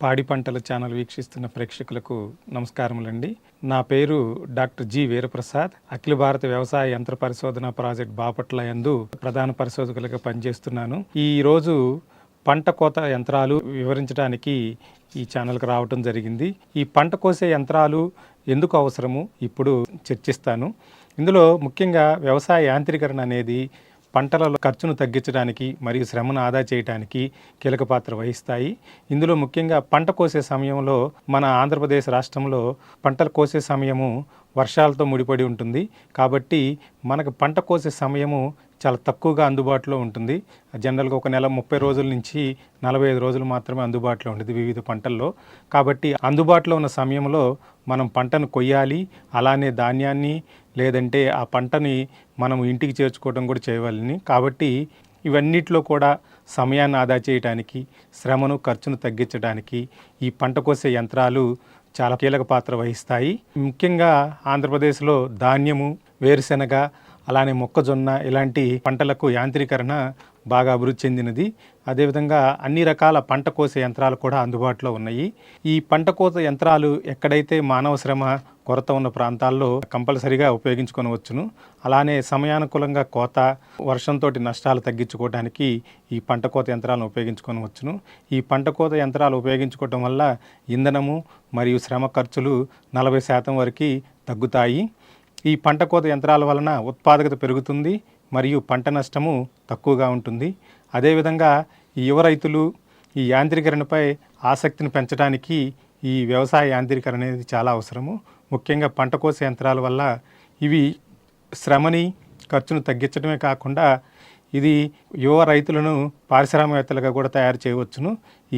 పాడి పంటల ఛానల్ వీక్షిస్తున్న ప్రేక్షకులకు నమస్కారములండి. నా పేరు డాక్టర్ జి వీరప్రసాద్. అఖిల భారత వ్యవసాయ యంత్ర పరిశోధన ప్రాజెక్ట్ బాపట్ల యందు ప్రధాన పరిశోధకులుగా పనిచేస్తున్నాను. ఈ రోజు పంట కోత యంత్రాలు వివరించడానికి ఈ ఛానల్కి రావటం జరిగింది. ఈ పంట కోసే యంత్రాలు ఎందుకు అవసరము? ఇప్పుడు చర్చిస్తాను. ఇందులో ముఖ్యంగా వ్యవసాయ యాంత్రీకరణ అనేది పంటలలో ఖర్చును తగ్గించడానికి మరియు శ్రమను ఆదా చేయడానికి కీలక పాత్ర వహిస్తాయి. ఇందులో ముఖ్యంగా పంట కోసే సమయంలో మన ఆంధ్రప్రదేశ్ రాష్ట్రంలో పంటలు కోసే సమయము వర్షాలతో ముడిపడి ఉంటుంది. కాబట్టి మనకు పంట కోసే సమయము చాలా తక్కువగా అందుబాటులో ఉంటుంది. జనరల్గా ఒక నెల ముప్పై రోజుల నుంచి నలభై ఐదు రోజులు మాత్రమే అందుబాటులో ఉంటుంది వివిధ పంటల్లో. కాబట్టి అందుబాటులో ఉన్న సమయంలో మనం పంటను కొయ్యాలి. అలానే ధాన్యాన్ని లేదంటే ఆ పంటని మనం ఇంటికి చేర్చుకోవడం కూడా చేయవాలని కాబట్టి ఇవన్నిట్లో కూడా సమయాన్ని ఆదా చేయడానికి శ్రమను ఖర్చును తగ్గించడానికి ఈ పంట కోసే యంత్రాలు చాలా కీలక పాత్ర వహిస్తాయి. ముఖ్యంగా ఆంధ్రప్రదేశ్లో ధాన్యము వేరుశెనగ అలానే మొక్కజొన్న ఇలాంటి పంటలకు యాంత్రీకరణ బాగా అభివృద్ధి చెందినది. అదేవిధంగా అన్ని రకాల పంట కోసే యంత్రాలు కూడా అందుబాటులో ఉన్నాయి. ఈ పంట కోత యంత్రాలు ఎక్కడైతే మానవ శ్రమ కొరత ఉన్న ప్రాంతాల్లో కంపల్సరిగా ఉపయోగించుకొనవచ్చును. అలానే సమయానుకూలంగా కోత వర్షంతో నష్టాలు తగ్గించుకోవడానికి ఈ పంట కోత యంత్రాలను ఉపయోగించుకొనవచ్చును. ఈ పంట కోత యంత్రాలు ఉపయోగించుకోవటం వల్ల ఇంధనము మరియు శ్రమ ఖర్చులు నలభై శాతం వరకు తగ్గుతాయి. ఈ పంట కోత యంత్రాల వలన ఉత్పాదకత పెరుగుతుంది మరియు పంట నష్టము తక్కువగా ఉంటుంది. అదేవిధంగా ఈ యువ రైతులు ఈ యాంత్రీకరణపై ఆసక్తిని పెంచడానికి ఈ వ్యవసాయ యాంత్రీకరణ అనేది చాలా అవసరము. ముఖ్యంగా పంట కోసే యంత్రాల వల్ల ఇవి శ్రమని ఖర్చును తగ్గించడమే కాకుండా ఇది యువ రైతులను పారిశ్రామికవేత్తలుగా కూడా తయారు చేయవచ్చును.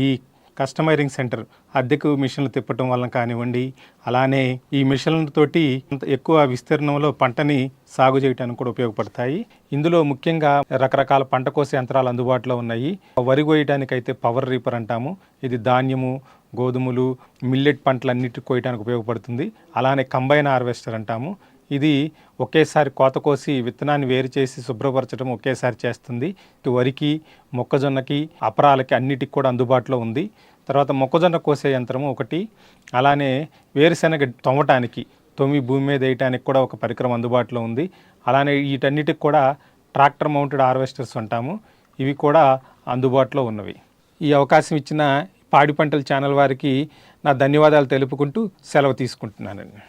ఈ కస్టమైరింగ్ సెంటర్ అద్దెకు మిషన్లు తిప్పటం వల్ల కానివ్వండి అలానే ఈ మిషన్లతోటి ఎక్కువ విస్తీర్ణంలో పంటని సాగు చేయడానికి కూడా ఉపయోగపడతాయి. ఇందులో ముఖ్యంగా రకరకాల పంట కోసే యంత్రాలు అందుబాటులో ఉన్నాయి. వరి కోయడానికి అయితే పవర్ రీపర్ అంటాము. ఇది ధాన్యము గోధుమలు మిల్లెట్ పంటలన్నిటి కోయడానికి ఉపయోగపడుతుంది. అలానే కంబైన్ హార్వెస్టర్ అంటాము. ఇది ఒకేసారి కోత కోసి విత్తనాన్ని వేరు చేసి శుభ్రపరచడం ఒకేసారి చేస్తుంది. వరికి మొక్కజొన్నకి అపరాలకి అన్నిటికి కూడా అందుబాటులో ఉంది. తర్వాత మొక్కజొన్న కోసే యంత్రము ఒకటి. అలానే వేరుశెనగ తొమ్మటానికి తొమ్మి భూమి మీద వేయటానికి కూడా ఒక పరికరం అందుబాటులో ఉంది. అలానే వీటన్నిటికి కూడా ట్రాక్టర్ మౌంటెడ్ హార్వెస్టర్స్ అంటాము. ఇవి కూడా అందుబాటులో ఉన్నవి. ఈ అవకాశం ఇచ్చిన పాడి పంటల ఛానల్ వారికి నా ధన్యవాదాలు తెలుపుకుంటూ సెలవు తీసుకుంటున్నానండి.